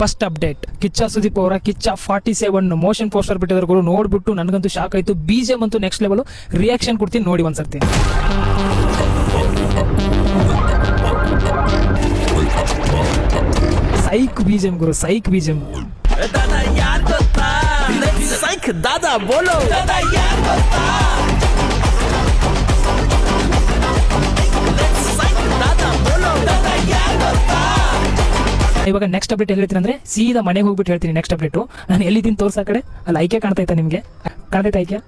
First update. Kichcha Sudeep ಅವರ Kichcha forty seven motion poster ಬಿಟ್ಟಿದ್ರು ನೋಡ್ಬಿಟ್ಟು ನನಗಂತೂ ಶಾಕ್ ಆಯಿತು. ಬಿಜಿಎಂ ಅಂತೂ ನೆಕ್ಸ್ಟ್ ಲೆವೆಲ್ ರಿಯಾಕ್ಷನ್ ಕೊಡ್ತೀನಿ, ನೋಡಿ ಒಂದ್ಸರ್ತಿ. ಸೈಕ್ ಬಿಜಿಎಂ ಗುರು, ಸೈಕ್ ಬಿಜಿಎಂ ಸೈಕ್ ದಾದಾ ಬೋಲೋ ಇವಾಗ ನೆಕ್ಸ್ಟ್ ಅಪ್ಡೇಟ್ ಎಲ್ಲಿ ಹೇಳ್ತೀನಿ ಅಂದ್ರೆ ಸೀದಾ ಮನೆಗೆ ಹೋಗ್ಬಿಟ್ಟು ಹೇಳ್ತೀನಿ ನೆಕ್ಸ್ಟ್ ಅಪ್ಡೇಟ್ ನಾನು ಎಲ್ಲಿದ್ದೀನಿ ತೋರ್ಸಾ ಕಡೆ? ಅಲ್ಲಿ ಐಕ್ಯ ಕಾಣ್ತೈತಾ ನಿಮಗೆ? ಕಾಣ್ತೈತೆ ಐಕ್ಯ?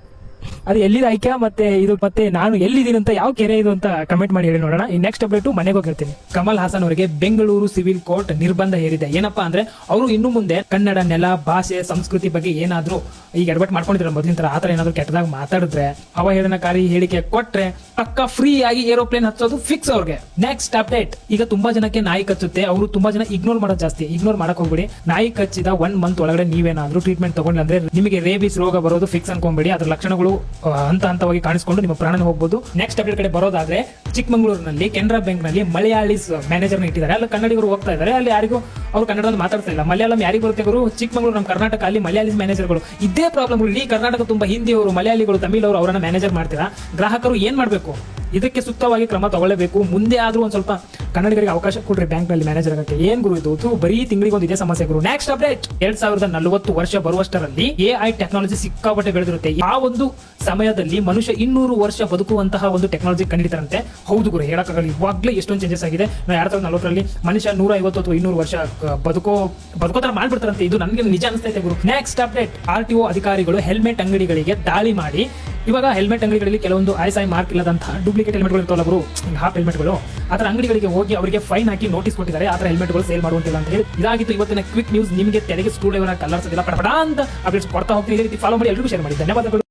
ಅದು ಎಲ್ಲಿದೆ ಐಕ್ಯ ಮತ್ತೆ ಇದು ಮತ್ತೆ ನಾನು ಎಲ್ಲಿದ್ದೀನಿ ಅಂತ ಯಾವ ಕೆರೆ ಇದು ಅಂತ ಕಮೆಂಟ್ ಮಾಡಿ ಹೇಳಿ ನೋಡೋಣ. ಈ ನೆಕ್ಸ್ಟ್ ಅಪ್ಡೇಟ್ ಮನೆಗೆ ಹೋಗಿರ್ತೀನಿ. ಕಮಲ್ ಹಾಸನ್ ಅವರಿಗೆ ಬೆಂಗಳೂರು ಸಿವಿಲ್ ಕೋರ್ಟ್ ನಿರ್ಬಂಧ ಹೇರಿದೆ. ಏನಪ್ಪಾ ಅಂದ್ರೆ ಅವರು ಇನ್ನು ಮುಂದೆ ಕನ್ನಡ ನೆಲ, ಭಾಷೆ, ಸಂಸ್ಕೃತಿ ಬಗ್ಗೆ ಏನಾದ್ರೂ ಈಗ ಎಡವಟ್ ಮಾಡ್ಕೊಂಡಿದ್ರೆ ಮೊದಲಿನ ತರ ಆತರ ಏನಾದ್ರು ಕೆಟ್ಟದಾಗ ಮಾತಾಡಿದ್ರೆ ಅವಹೇಳನಕಾರಿ ಹೇಳಿಕೆ ಕೊಟ್ರೆ ಪಕ್ಕ ಫ್ರೀ ಆಗಿ ಏರೋಪ್ಲೇನ್ ಹಚ್ಚೋದು ಫಿಕ್ಸ್ ಅವ್ರಿಗೆ. ನೆಕ್ಸ್ಟ್ ಅಪ್ಡೇಟ್ ಈಗ ತುಂಬಾ ಜನಕ್ಕೆ ನಾಯಿ ಕಚ್ಚುತ್ತೆ. ಅವರು ತುಂಬಾ ಜನ ಇಗ್ನೋರ್ ಮಾಡೋದು ಜಾಸ್ತಿ. ಇಗ್ನೋರ್ ಮಾಡಕ್ ಹೋಗ್ಬಿಡಿ. ನಾಯಿ ಕಚ್ಚಿದ ಒನ್ ಮಂತ್ ಒಳಗಡೆ ನೀವೇನಾದ್ರೂ ಟ್ರೀಟ್ಮೆಂಟ್ ತಗೊಂಡ್ರೆ ನಿಮಗೆ ರೇಬಿಸ್ ರೋಗ ಬರೋದು ಫಿಕ್ಸ್ ಅನ್ಕೊಂಡ್ಬಿಡಿ ಅದ್ರ ಲಕ್ಷಣಗಳು ಹಂತ ಹಂತವಾಗಿ ಕಾಣಿಸಿಕೊಂಡು ನಿಮ್ಮ ಪ್ರಾಣ ಹೋಗ್ಬೋದು. ನೆಕ್ಸ್ಟ್ ಅಪ್ಡೇಟ್ ಕಡೆ ಬರೋದಾದ್ರೆ ಚಿಕ್ಕಮಂಗ್ಳೂರಿನಲ್ಲಿ ಕೆನರಾ ಬ್ಯಾಂಕ್ನಲ್ಲಿ ಮಲಯಾಳಿಸ್ ಮ್ಯಾನೇಜರ್ ಇಟ್ಟಿದ್ದಾರೆ. ಅಲ್ಲಿ ಕನ್ನಡಿಗರು ಹೋಗ್ತಾ ಇದ್ದಾರೆ. ಅಲ್ಲಿ ಯಾರಿಗೂ ಅವ್ರು ಕನ್ನಡದಲ್ಲಿ ಮಾತಾಡ್ತಾ ಇಲ್ಲ. ಮಲಯಾಳಂ ಯಾರಿಗೂ ಬರುತ್ತೆ ಗುರು? ಚಿಕ್ಕಮಂಗ್ಳೂರು ನಮ್ಮ ಕರ್ನಾಟಕ ಅಲ್ಲಿ ಮಲಯಾಳಿಸ್ ಮ್ಯಾನೇಜರ್ಗಳು ಇದೇ ಪ್ರಾಬ್ಲಮ್ ಇಲ್ಲಿ ಕರ್ನಾಟಕ ತುಂಬಾ ಹಿಂದಿಯವರು ಮಲಯಾಳಿಗಳು ತಮಿಳವರು ಅವರನ್ನ ಮ್ಯಾನೇಜರ್ ಮಾಡ್ತೀರಾ? ಗ್ರಾಹಕರು ಏನ್ ಮಾಡಬೇಕು? ಇದಕ್ಕೆ ಸೂಕ್ತವಾಗಿ ಕ್ರಮ ತಗೊಳ್ಳಬೇಕು. ಮುಂದೆ ಆದ್ರೂ ಒಂದು ಸ್ವಲ್ಪ ಕನ್ನಡಿಗರಿಗೆ ಅವಕಾಶ ಕೊಡ್ರಿ ಬ್ಯಾಂಕ್ನಲ್ಲಿ ಮ್ಯಾನೇಜರ್ ಆಗಕ್ಕೆ. ಏನ್ ಗುರು ಇದು? ಬರೀ ತಿಂಗಳಿಗೆ ಒಂದು ಇದೇ ಸಮಸ್ಯೆ ಗುರು. ನೆಕ್ಸ್ಟ್ ಅಪ್ಡೇಟ್ ಎರಡ್ ಸಾವಿರದ ನಲವತ್ತು ವರ್ಷ ಬರುವಷ್ಟರಲ್ಲಿ ಎಐ ಟೆಕ್ನಾಲಜಿ ಸಿಕ್ಕಾಪಟ್ಟೆ ಬೆಳೆದಿರುತ್ತೆ. ಆ ಒಂದು ಸಮಯದಲ್ಲಿ ಮನುಷ್ಯ ಇನ್ನೂರು ವರ್ಷ ಬದುಕುವಂತಹ ಒಂದು ಟೆಕ್ನಾಲಜಿ ಕಂಡಿತಾರಂತೆ. ಹೌದು ಗುರು, ಹೇಳಕ್ಕಾಗಲ್ಲ. ಇವಾಗಲೇ ಎಷ್ಟೊಂದು ಚೇಂಜಸ್ ಆಗಿದೆ. ಎರಡ್ ಸಾವಿರದ ನಲವತ್ತರಲ್ಲಿ ಮನುಷ್ಯ ನೂರ ಐವತ್ತು ಅಥವಾ ಇನ್ನೂರು ವರ್ಷ ಬದುಕೋ ಬದುಕೋ ತರ ಮಾಡ್ಬಿಡ್ತಾರಂತೆ. ಇದು ನನಗೆ ನಿಜ ಅನಿಸ್ತೈತೆ ಗುರು. ನೆಕ್ಸ್ಟ್ ಅಪ್ಡೇಟ್ ಆರ್ ಟಿ ಅಧಿಕಾರಿಗಳು ಹೆಲ್ಮೆಟ್ ಅಂಗಡಿಗಳಿಗೆ ದಾಳಿ ಮಾಡಿ ಇವಾಗ ಹೆಲ್ಮೆಟ್ ಅಂಗಡಿಗಳಲ್ಲಿ ಕೆಲವೊಂದು ಐ ಮಾರ್ಕ್ ಇಲ್ಲದಂತಹ ಡೂಪ್ಲಿಕೇಟ್ ಹೆಲ್ಮೆಟ್ಗಳು ಇರ್ತಾವಲ್ಲ ಅವರು ಹಾಫ್ ಹೆಲ್ಮೆಟ್ಗಳು ಗಳು. ಥರ ಅಂಗಡಿಗಳಿಗೆ ಹೋಗಿ ಅವರಿಗೆ ಫೈನ್ ಹಾಕಿ ನೋಟಿಸ್ ಕೊಟ್ಟಿದ್ದಾರೆ ಆತರ ಥರ ಹೆಲ್ಮೆಟ್ಗಳು ಸೇಲ್ ಮಾಡುವಂತಿಲ್ಲ ಅಂತ ಹೇಳಿ. ಇದಾಗಿತ್ತು ಇವತ್ತಿನ ಕ್ವಿಕ್ ನ್ಯೂಸ್ ನಿಮಗೆ ತೆರೆಗೆ ಸ್ಕ್ರೂ ಡ್ರೈವರ್ ಕಲರ್ಸ್ ಇಲ್ಲ ಪಡಪಡ ಅಂತ ಅಪ್ಡೇಟ್ಸ್ ಕೊಡ್ತಾ ಹೋಗ್ತೀವಿ ಇದೇ ರೀತಿ ಫಾಲೋ ಮಾಡಿ ಎಲ್ಲರಿಗೂ ಶೇರ್ ಮಾಡಿ. ಧನ್ಯವಾದಗಳು.